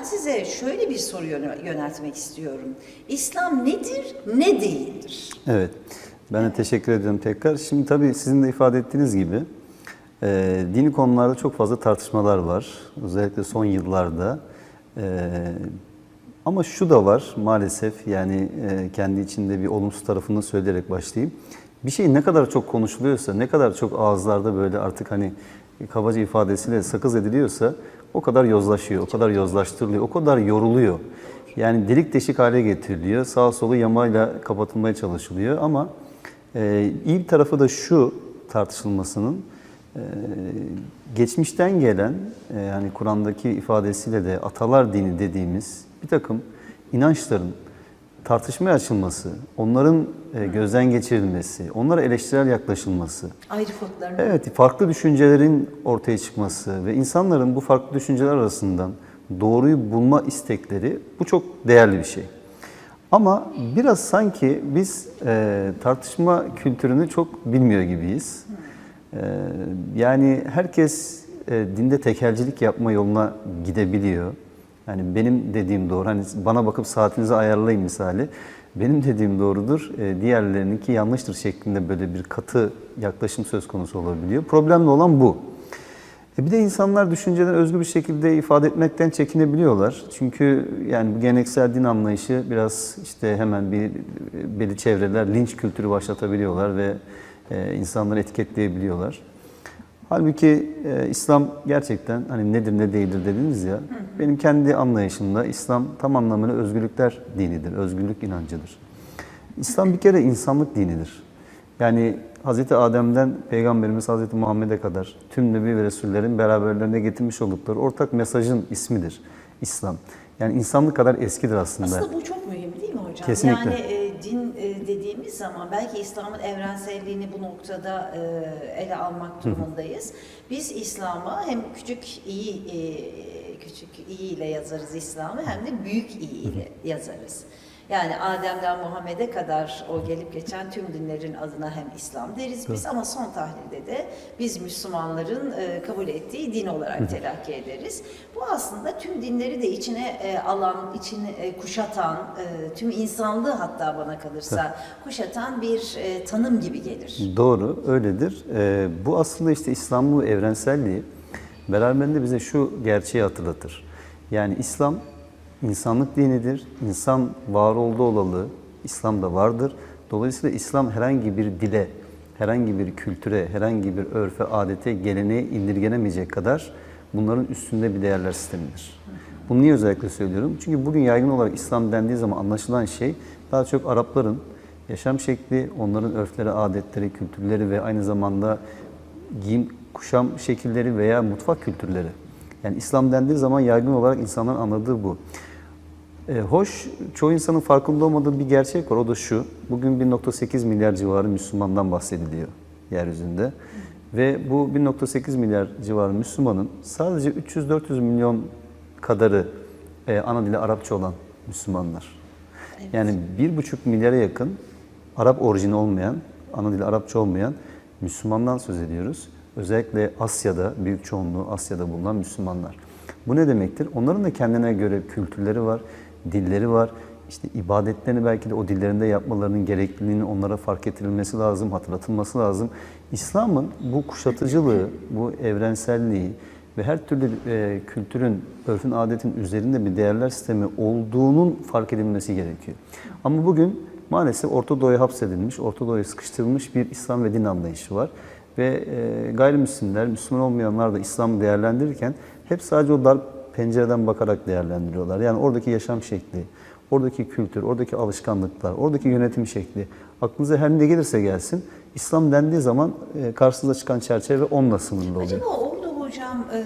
Ben size şöyle bir soru yönel- yöneltmek istiyorum. İslam nedir, ne değildir? Evet. Ben de teşekkür ediyorum tekrar. Şimdi tabii sizin de ifade ettiğiniz gibi e, dini konularda çok fazla tartışmalar var. Özellikle son yıllarda. E, ama şu da var maalesef yani e, kendi içinde bir olumsuz tarafını söyleyerek başlayayım. Bir şey ne kadar çok konuşuluyorsa, ne kadar çok ağızlarda böyle artık hani kabaca ifadesiyle sakız ediliyorsa o kadar yozlaşıyor, o kadar yozlaştırılıyor, o kadar yoruluyor. Yani delik deşik hale getiriliyor. Sağ solu yamayla kapatılmaya çalışılıyor ama e, iyi bir tarafı da şu tartışılmasının e, geçmişten gelen e, Kur'an'daki ifadesiyle de atalar dini dediğimiz bir takım inançların tartışmaya açılması, onların e, gözden geçirilmesi, onlara eleştirel yaklaşılması, Ayrı kodlarını. Evet, farklı düşüncelerin ortaya çıkması ve insanların bu farklı düşünceler arasından doğruyu bulma istekleri bu çok değerli bir şey. Ama biraz sanki biz e, tartışma kültürünü çok bilmiyor gibiyiz. E, yani herkes e, dinde tekelcilik yapma yoluna gidebiliyor. Yani benim dediğim doğru. Hani bana bakıp saatinizi ayarlayın misali. Benim dediğim doğrudur, e, diğerlerininki yanlıştır şeklinde böyle bir katı yaklaşım söz konusu olabiliyor. Problemli olan bu. E bir de insanlar düşünceleri özgür bir şekilde ifade etmekten çekinebiliyorlar. Çünkü yani bu geleneksel din anlayışı biraz işte hemen bir belli çevreler linç kültürü başlatabiliyorlar ve e, insanları etiketleyebiliyorlar. Halbuki e, İslam gerçekten hani nedir ne değildir dediniz ya. Benim kendi anlayışımda İslam tam anlamıyla özgürlükler dinidir, özgürlük inancıdır. İslam bir kere insanlık dinidir. Yani Hz. Adem'den Peygamberimiz Hz. Muhammed'e kadar tüm Nebi ve Resullerin beraberlerine getirmiş oldukları ortak mesajın ismidir İslam. Yani insanlık kadar eskidir aslında. Aslında bu çok mühim değil mi hocam? Kesinlikle. Yani e, din e, dediğimiz zaman belki İslam'ın evrenselliğini bu noktada e, ele almak durumundayız. Biz İslam'a hem küçük iyi e, küçük iyi ile yazarız İslam'ı hem de büyük iyi ile yazarız. Yani Adem'den Muhammed'e kadar o gelip geçen tüm dinlerin adına hem İslam deriz biz ama son tahlilde de biz Müslümanların e, kabul ettiği din olarak telakki ederiz. Bu aslında tüm dinleri de içine e, alan, içine e, kuşatan, e, tüm insanlığı hatta bana kalırsa kuşatan bir e, tanım gibi gelir. Doğru, öyledir. Bu aslında işte İslam'ın evrenselliği beraberinde bize şu gerçeği hatırlatır. Yani İslam insanlık dinidir. İnsan var olduğu olalı İslam'da vardır. Dolayısıyla İslam herhangi bir dile, herhangi bir kültüre, herhangi bir örfe, adete, geleneğe indirgenemeyecek kadar bunların üstünde bir değerler sistemidir. Bunu niye özellikle söylüyorum? Çünkü bugün yaygın olarak İslam dendiği zaman anlaşılan şey daha çok Arapların yaşam şekli, onların örfleri, adetleri, kültürleri ve aynı zamanda giyim, kuşam şekilleri veya mutfak kültürleri. Yani İslam dendiği zaman yaygın olarak insanların anladığı bu. E, hoş, çoğu insanın farkında olmadığı bir gerçek var. O da şu, bugün 1.8 milyar civarı Müslümandan bahsediliyor yeryüzünde. Ve bu 1.8 milyar civarı Müslümanın sadece 300-400 milyon kadarı e, ana dili Arapça olan Müslümanlar. Yani 1,5 milyara yakın Arap orijini olmayan, ana dili Arapça olmayan Müslümandan söz ediyoruz. Özellikle Asya'da, büyük çoğunluğu Asya'da bulunan Müslümanlar. Bu ne demektir? Onların da kendine göre kültürleri var, dilleri var. İşte ibadetlerini belki de o dillerinde yapmalarının gerekliliğinin onlara fark ettirilmesi lazım, hatırlatılması lazım. İslam'ın bu kuşatıcılığı, bu evrenselliği ve her türlü e, kültürün, örfün, adetin üzerinde bir değerler sistemi olduğunun fark edilmesi gerekiyor. Ama bugün maalesef Orta Doğu'ya hapsedilmiş, Orta Doğu'ya sıkıştırılmış bir İslam ve din anlayışı var. Ve e, gayrimüslimler, Müslüman olmayanlar da İslam'ı değerlendirirken hep sadece o dar pencereden bakarak değerlendiriyorlar. Yani oradaki yaşam şekli, oradaki kültür, oradaki alışkanlıklar, oradaki yönetim şekli aklınıza her ne gelirse gelsin İslam dendiği zaman e, karşınıza çıkan çerçeve onunla sınırlı oluyor. Acaba orada hocam e,